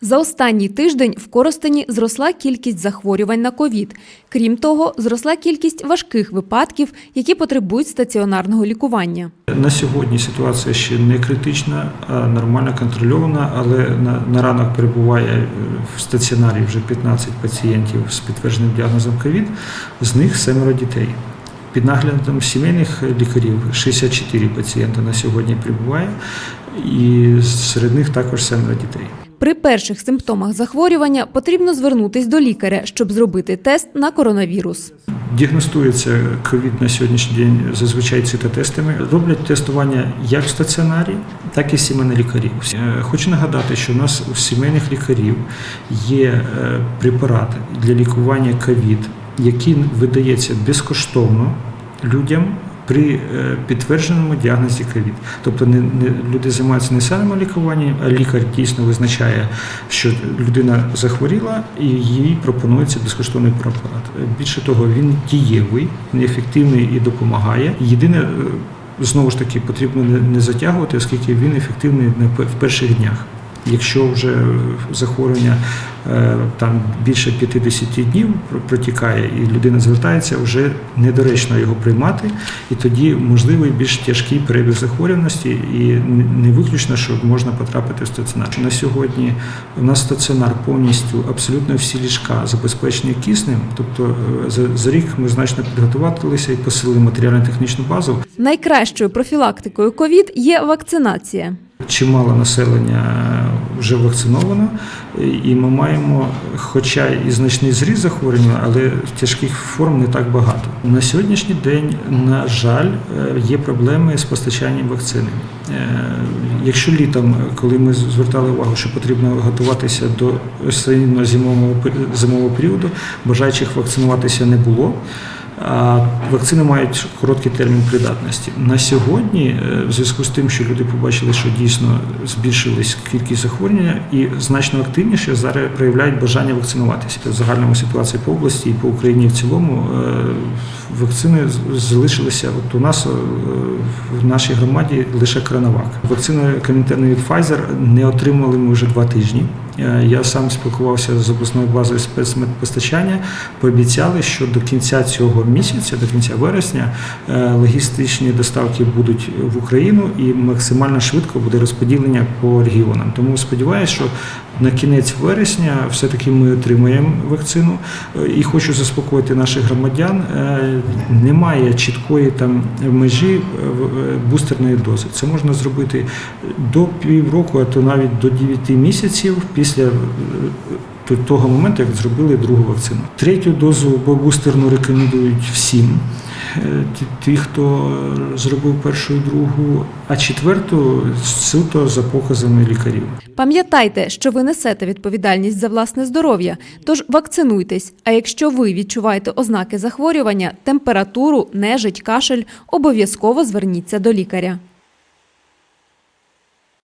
За останній тиждень в Коростені зросла кількість захворювань на ковід. Крім того, зросла кількість важких випадків, які потребують стаціонарного лікування. На сьогодні ситуація ще не критична, нормально контрольована, але на, ранок перебуває е, в стаціонарі вже 15 пацієнтів з підтвердженим діагнозом ковід, з них семеро дітей. Під наглядом сімейних лікарів 64 пацієнта на сьогодні перебуває, і серед них також семеро дітей. При перших симптомах захворювання потрібно звернутись до лікаря, щоб зробити тест на коронавірус. Діагностується ковід на сьогоднішній день зазвичай цитотестами. Роблять тестування як в стаціонарі, так і сімейних лікарів. Е, Хочу нагадати, що у нас у сімейних лікарів є е, препарат для лікування ковід, який видається безкоштовно людям. При е, підтвердженому діагнозі ковід, тобто не, не люди займаються не самолікуванням, а лікар дійсно визначає, що людина захворіла, і їй пропонується безкоштовний препарат. Більше того, він дієвий, він ефективний і допомагає. Єдине, е, знову ж таки, потрібно не- затягувати, оскільки він ефективний в перших днях. Якщо вже захворювання е, там більше 50 днів протікає, і людина звертається, вже недоречно його приймати, і тоді можливий більш тяжкий перебіг захворюваності, і не- виключно, що можна потрапити в стаціонар. На сьогодні у нас стаціонар повністю абсолютно всі ліжка забезпечені киснем. Тобто е, за, за рік ми значно підготувалися і посилили матеріально-технічну базу. Найкращою профілактикою ковід є вакцинація. Чимало населення вже вакциновано, і ми маємо, хоча і значний зріст захворювання, але тяжких форм не так багато. На сьогоднішній день, на жаль, е, є проблеми з постачанням вакцини. Е, Якщо літом, коли ми звертали увагу, що потрібно готуватися до осінньо-зимового зимового періоду, бажаючих вакцинуватися не було. Вакцини мають короткий термін придатності. На сьогодні, е, в зв'язку з тим, що люди побачили, що дійсно збільшилась кількість захворювання і значно активніше зараз проявляють бажання вакцинуватися. В загальному ситуації по області і по Україні в цілому е, вакцини залишилися. От у нас е, в нашій громаді лише Коронавак. Вакцину комітетної від Pfizer не отримали ми вже два тижні. Е, Я сам спілкувався з обласною базою спецмедпостачання. Пообіцяли, що до кінця цього місяця, до кінця вересня, е, логістичні доставки будуть в Україну і максимально швидко буде розподілення по регіонам. Тому сподіваюся, що на кінець вересня все-таки ми отримаємо вакцину. Е, І хочу заспокоїти наших громадян. Немає чіткої там межі бустерної дози. Це можна зробити до півроку, а то навіть до 9 місяців після е, т- того моменту, як зробили другу вакцину. Третю дозу бустерну рекомендують всім. е, Ті, хто е, зробив першу і другу, а четверту суто за показами лікарів. Пам'ятайте, що ви несете відповідальність за власне здоров'я, тож вакцинуйтесь. А якщо ви відчуваєте ознаки захворювання, температуру, нежить, кашель, обов'язково зверніться до лікаря.